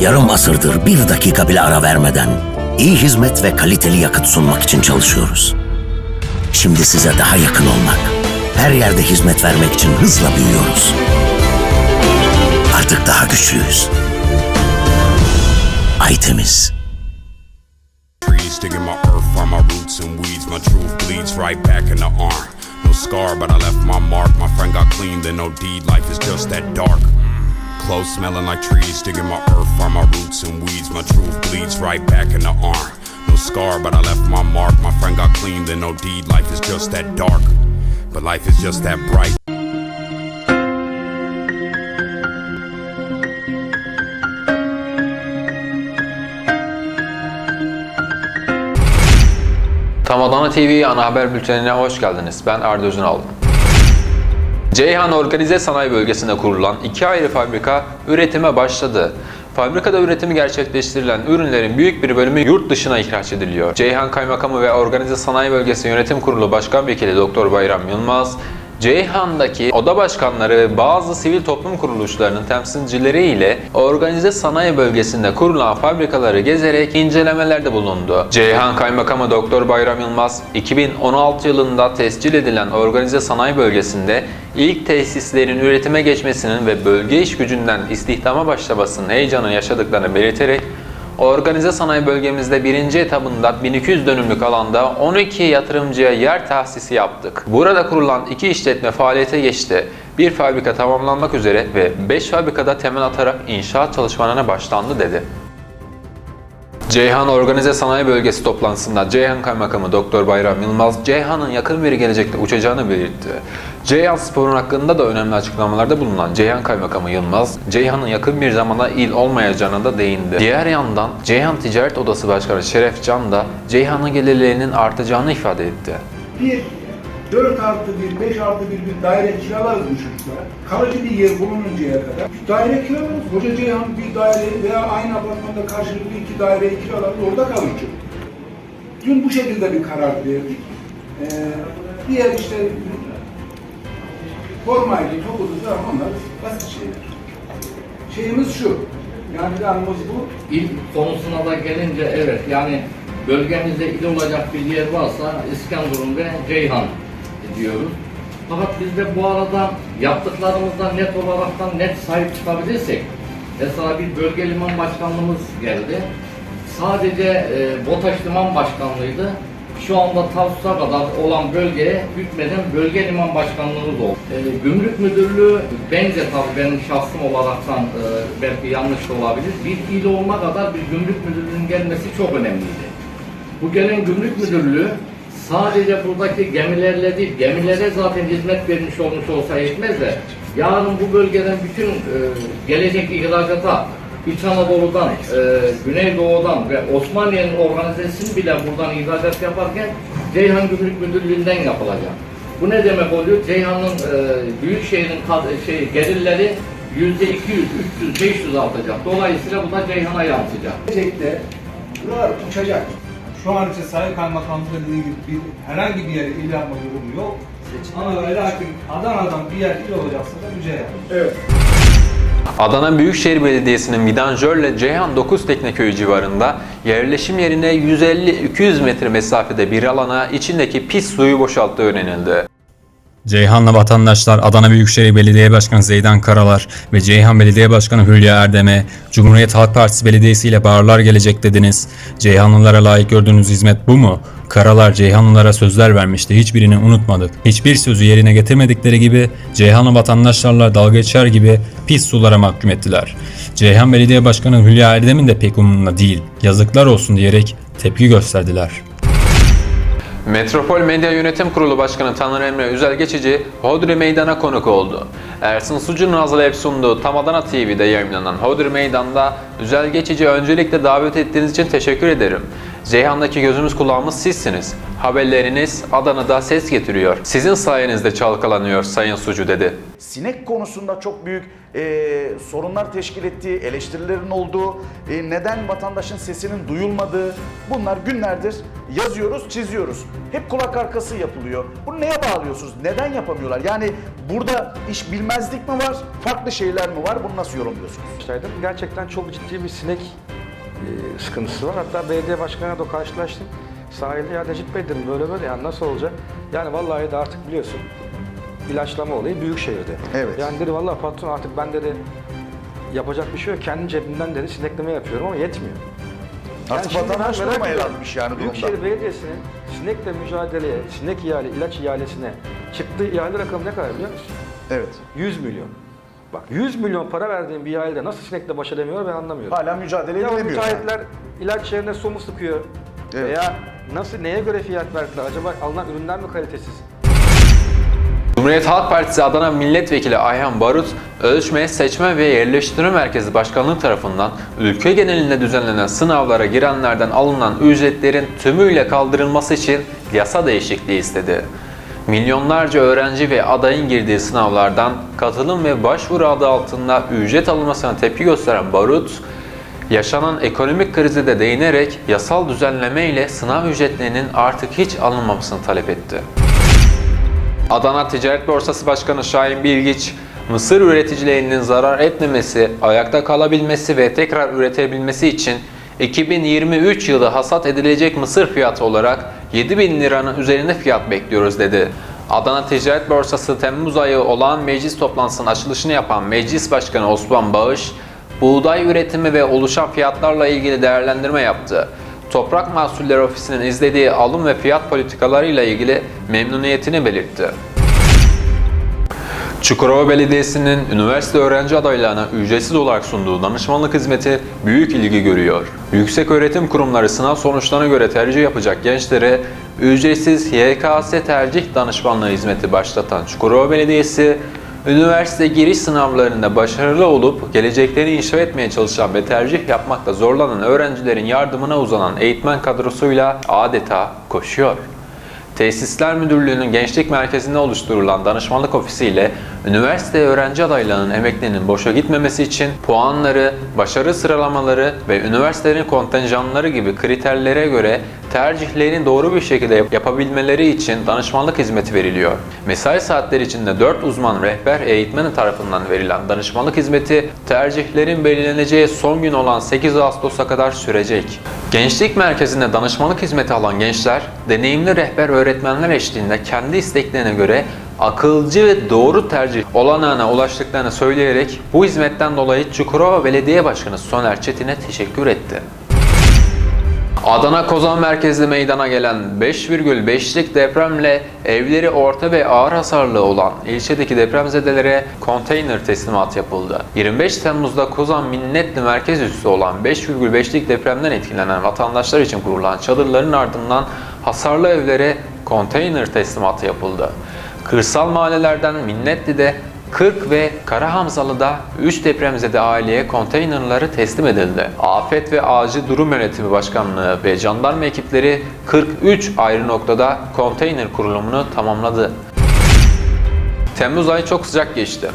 Yarım asırdır bir dakika bile ara vermeden iyi hizmet ve kaliteli yakıt sunmak için çalışıyoruz. Şimdi size daha yakın olmak, her yerde hizmet vermek için hızla büyüyoruz. Artık daha güçlüyüz. Aytemiz. No scar, but I left my mark. My friend got clean, then no deed. Life is just that dark. Clothes smelling like trees, digging my earth from my roots and weeds. My truth bleeds right back in the arm. No scar, but I left my mark. My friend got clean, then no deed. Life is just that dark. But life is just that bright. Tam Adana TV ana haber bültenine hoş geldiniz. Ben Arda Özünal. Ceyhan Organize Sanayi Bölgesi'nde kurulan iki ayrı fabrika üretime başladı. Fabrikada üretimi gerçekleştirilen ürünlerin büyük bir bölümü yurt dışına ihraç ediliyor. Ceyhan Kaymakamı ve Organize Sanayi Bölgesi Yönetim Kurulu Başkan Vekili Doktor Bayram Yılmaz, Ceyhan'daki oda başkanları ve bazı sivil toplum kuruluşlarının temsilcileri ile organize sanayi bölgesinde kurulan fabrikaları gezerek incelemelerde bulundu. Ceyhan Kaymakamı Doktor Bayram Yılmaz, 2016 yılında tescil edilen organize sanayi bölgesinde ilk tesislerin üretime geçmesinin ve bölge iş gücünden istihdama başlamasının heyecanı yaşadıklarını belirterek Organize sanayi bölgemizde birinci etabında 1200 dönümlük alanda 12 yatırımcıya yer tahsisi yaptık. Burada kurulan iki işletme faaliyete geçti. Bir fabrika tamamlanmak üzere ve 5 fabrikada temel atarak inşaat çalışmalarına başlandı dedi. Ceyhan Organize Sanayi Bölgesi toplantısında Ceyhan Kaymakamı Doktor Bayram Yılmaz, Ceyhan'ın yakın bir gelecekte uçacağını belirtti. Ceyhan Spor'un hakkında da önemli açıklamalarda bulunan Ceyhan Kaymakamı Yılmaz, Ceyhan'ın yakın bir zamanda il olmayacağına da değindi. Diğer yandan Ceyhan Ticaret Odası Başkanı Şeref Can da Ceyhan'ın gelirlerinin artacağını ifade etti. bir 4 artı 1, 5 artı 1 bir daire kiralarız bu çocuklara. Kalıcı bir yer bulununcaya kadar. Bir daire kiralarız. Koca Ceyhan bir daire veya aynı apartmanda karşılıklı iki daireyi kiralarız. Orada kalır çocuk. Dün bu şekilde bir karar verdik. Ee, diğer işte formaydı, topudu falan onlar basit şeyler. Şeyimiz şu. Yani planımız bu. İl konusuna da gelince evet yani bölgemizde il olacak bir yer varsa İskenderun ve Ceyhan diyoruz. Fakat biz de bu arada yaptıklarımızdan net olaraktan net sahip çıkabilirsek mesela bir bölge liman başkanlığımız geldi. Sadece e, BOTAŞ liman başkanlığıydı. Şu anda Tarsus'a kadar olan bölgeye hükmeden bölge liman başkanlığımız oldu. E, Gümrük Müdürlüğü bence tabii benim şahsım olaraktan e, belki yanlış da olabilir. Bir il olma kadar bir gümrük müdürlüğünün gelmesi çok önemliydi. Bu gelen gümrük müdürlüğü sadece buradaki gemilerle değil, gemilere zaten hizmet vermiş olmuş olsa yetmez de yarın bu bölgeden bütün e, gelecek ihracata İç Anadolu'dan, e, Güneydoğu'dan ve Osmaniye'nin organizasyonu bile buradan ihracat yaparken Ceyhan Gümrük Müdürlüğü'nden yapılacak. Bu ne demek oluyor? Ceyhan'ın e, büyükşehirin kad- şey, gelirleri yüzde 200, 300, 500 artacak. Dolayısıyla bu da Ceyhan'a yansıyacak. Gelecekte buralar uçacak. Şu an için Sayın Kaymakamlık'ta dediği gibi bir, herhangi bir yere il yapma durumu yok. Ama ve lakin Adana'dan bir yer il olacaksa da müce yapın. Evet. Adana Büyükşehir Belediyesi'nin Vidanjör'le Ceyhan 9 Tekneköy civarında yerleşim yerine 150-200 metre mesafede bir alana içindeki pis suyu boşalttığı öğrenildi. Ceyhanlı vatandaşlar Adana Büyükşehir Belediye Başkanı Zeydan Karalar ve Ceyhan Belediye Başkanı Hülya Erdem'e Cumhuriyet Halk Partisi Belediyesi ile bağırlar gelecek dediniz. Ceyhanlılara layık gördüğünüz hizmet bu mu? Karalar Ceyhanlılara sözler vermişti. Hiçbirini unutmadık. Hiçbir sözü yerine getirmedikleri gibi Ceyhanlı vatandaşlarla dalga geçer gibi pis sulara mahkum ettiler. Ceyhan Belediye Başkanı Hülya Erdem'in de pek umurunda değil. Yazıklar olsun diyerek tepki gösterdiler. Metropol Medya Yönetim Kurulu Başkanı Taner Emre Üzel Geçici, Hodri Meydan'a konuk oldu. Ersin Sucu'nun hazırlayıp sunduğu Tam Adana TV'de yayınlanan Hodri Meydan'da Üzel Geçici öncelikle davet ettiğiniz için teşekkür ederim. Ceyhan'daki gözümüz kulağımız sizsiniz. Haberleriniz Adana'da ses getiriyor. Sizin sayenizde çalkalanıyor Sayın Sucu dedi. Sinek konusunda çok büyük e, sorunlar teşkil ettiği, eleştirilerin olduğu, e, neden vatandaşın sesinin duyulmadığı bunlar günlerdir yazıyoruz, çiziyoruz. Hep kulak arkası yapılıyor. Bunu neye bağlıyorsunuz? Neden yapamıyorlar? Yani burada iş bilmezlik mi var, farklı şeyler mi var? Bunu nasıl yorumluyorsunuz? başlaydım. Gerçekten çok ciddi bir sinek e, sıkıntısı var. Hatta belediye başkanıyla da karşılaştım. Sahilde ya Necip Bey dedim böyle böyle yani nasıl olacak? Yani vallahi de artık biliyorsun ilaçlama olayı büyük şehirde. Evet. Yani dedi vallahi patron artık ben dedi yapacak bir şey yok. Kendi cebimden dedi sinekleme yapıyorum ama yetmiyor. Artık şimdi vatandaş duruma almış yani durumda. Büyükşehir Belediyesi'nin sinekle mücadeleye, sinek ihale, ilaç ihalesine çıktığı ihale rakamı ne kadar biliyor musun? Evet. 100 milyon. Bak 100 milyon para verdiğim bir ihalede nasıl sinekle baş edemiyor ben anlamıyorum. Hala mücadele Ya edilemiyor. yani. müteahhitler ilaç yerine su mu sıkıyor? Evet. Veya nasıl neye göre fiyat verdiler? Acaba alınan ürünler mi kalitesiz? Cumhuriyet Halk Partisi Adana Milletvekili Ayhan Barut, Ölçme, Seçme ve Yerleştirme Merkezi Başkanlığı tarafından ülke genelinde düzenlenen sınavlara girenlerden alınan ücretlerin tümüyle kaldırılması için yasa değişikliği istedi. Milyonlarca öğrenci ve adayın girdiği sınavlardan katılım ve başvuru adı altında ücret alınmasına tepki gösteren Barut, yaşanan ekonomik krize de değinerek yasal düzenleme ile sınav ücretlerinin artık hiç alınmamasını talep etti. Adana Ticaret Borsası Başkanı Şahin Bilgiç, mısır üreticilerinin zarar etmemesi, ayakta kalabilmesi ve tekrar üretebilmesi için 2023 yılı hasat edilecek mısır fiyatı olarak 7000 liranın üzerinde fiyat bekliyoruz dedi. Adana Ticaret Borsası Temmuz ayı olağan meclis toplantısının açılışını yapan Meclis Başkanı Osman Bağış, buğday üretimi ve oluşan fiyatlarla ilgili değerlendirme yaptı. Toprak Mahsulleri Ofisi'nin izlediği alım ve fiyat politikalarıyla ilgili memnuniyetini belirtti. Çukurova Belediyesi'nin üniversite öğrenci adaylarına ücretsiz olarak sunduğu danışmanlık hizmeti büyük ilgi görüyor. Yüksek öğretim kurumları sınav sonuçlarına göre tercih yapacak gençlere ücretsiz YKS tercih danışmanlığı hizmeti başlatan Çukurova Belediyesi, üniversite giriş sınavlarında başarılı olup geleceklerini inşa etmeye çalışan ve tercih yapmakta zorlanan öğrencilerin yardımına uzanan eğitmen kadrosuyla adeta koşuyor. Tesisler Müdürlüğü'nün gençlik merkezinde oluşturulan danışmanlık ofisiyle üniversite öğrenci adaylarının emeklerinin boşa gitmemesi için puanları, başarı sıralamaları ve üniversitelerin kontenjanları gibi kriterlere göre tercihlerini doğru bir şekilde yapabilmeleri için danışmanlık hizmeti veriliyor. Mesai saatleri içinde 4 uzman rehber eğitmeni tarafından verilen danışmanlık hizmeti tercihlerin belirleneceği son gün olan 8 Ağustos'a kadar sürecek. Gençlik merkezinde danışmanlık hizmeti alan gençler, deneyimli rehber öğretmenler eşliğinde kendi isteklerine göre akılcı ve doğru tercih olanağına ulaştıklarını söyleyerek bu hizmetten dolayı Çukurova Belediye Başkanı Soner Çetin'e teşekkür etti. Adana Kozan merkezli meydana gelen 5,5'lik depremle evleri orta ve ağır hasarlı olan ilçedeki depremzedelere konteyner teslimat yapıldı. 25 Temmuz'da Kozan Minnetli merkez üssü olan 5,5'lik depremden etkilenen vatandaşlar için kurulan çadırların ardından hasarlı evlere konteyner teslimatı yapıldı. Kırsal mahallelerden Minnetli'de 40 ve Karahamzalı'da 3 depremzede aileye konteynerları teslim edildi. Afet ve Acil Durum Yönetimi Başkanlığı ve jandarma ekipleri 43 ayrı noktada konteyner kurulumunu tamamladı. Temmuz ayı çok sıcak geçti.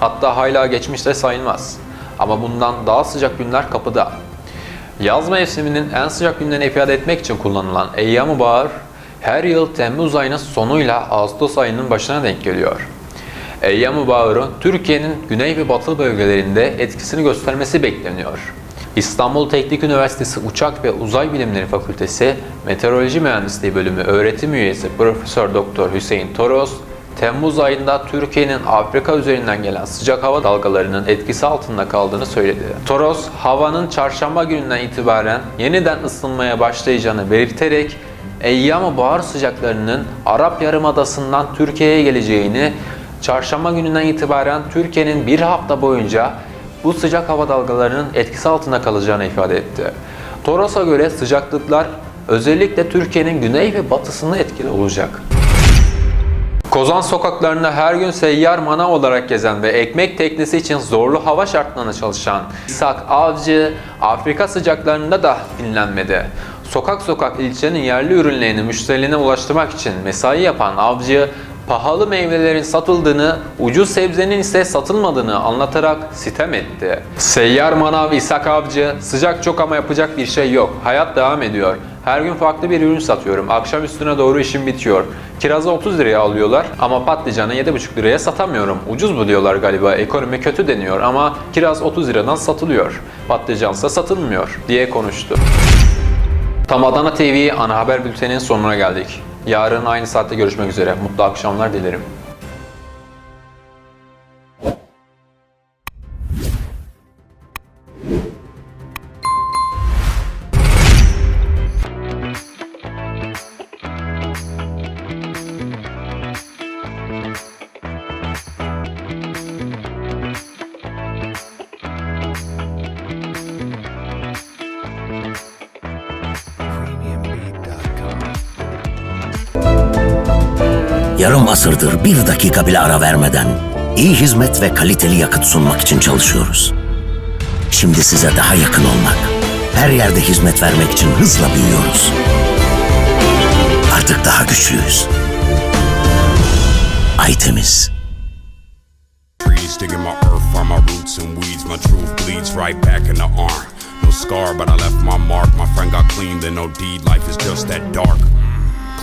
Hatta hala geçmiş de sayılmaz. Ama bundan daha sıcak günler kapıda. Yaz mevsiminin en sıcak günlerini ifade etmek için kullanılan Eyyam-ı Bahar her yıl Temmuz ayının sonuyla Ağustos ayının başına denk geliyor. Eyyam-ı Bahır'ın Türkiye'nin güney ve batı bölgelerinde etkisini göstermesi bekleniyor. İstanbul Teknik Üniversitesi Uçak ve Uzay Bilimleri Fakültesi Meteoroloji Mühendisliği Bölümü öğretim üyesi Profesör Doktor Hüseyin Toros, Temmuz ayında Türkiye'nin Afrika üzerinden gelen sıcak hava dalgalarının etkisi altında kaldığını söyledi. Toros, havanın çarşamba gününden itibaren yeniden ısınmaya başlayacağını belirterek Eyyam-ı Bahar sıcaklarının Arap Yarımadası'ndan Türkiye'ye geleceğini, çarşamba gününden itibaren Türkiye'nin bir hafta boyunca bu sıcak hava dalgalarının etkisi altında kalacağını ifade etti. Toros'a göre sıcaklıklar özellikle Türkiye'nin güney ve batısında etkili olacak. Kozan sokaklarında her gün seyyar mana olarak gezen ve ekmek teknesi için zorlu hava şartlarında çalışan İshak Avcı, Afrika sıcaklarında da dinlenmedi. Sokak sokak ilçenin yerli ürünlerini müşterilerine ulaştırmak için mesai yapan Avcı, pahalı meyvelerin satıldığını, ucuz sebzenin ise satılmadığını anlatarak sitem etti. Seyyar Manav İshak Avcı, sıcak çok ama yapacak bir şey yok. Hayat devam ediyor. Her gün farklı bir ürün satıyorum. Akşam üstüne doğru işim bitiyor. Kirazı 30 liraya alıyorlar ama patlıcanı 7,5 liraya satamıyorum. Ucuz buluyorlar galiba. Ekonomi kötü deniyor ama kiraz 30 liradan satılıyor. Patlıcansa satılmıyor diye konuştu. Tam Adana TV ana haber bülteninin sonuna geldik. Yarın aynı saatte görüşmek üzere. Mutlu akşamlar dilerim. Yarım asırdır bir dakika bile ara vermeden iyi hizmet ve kaliteli yakıt sunmak için çalışıyoruz. Şimdi size daha yakın olmak, her yerde hizmet vermek için hızla büyüyoruz. Artık daha güçlüyüz. Aytemiz. No scar, but I left my mark. My friend got clean, then no deed. Life is just that dark.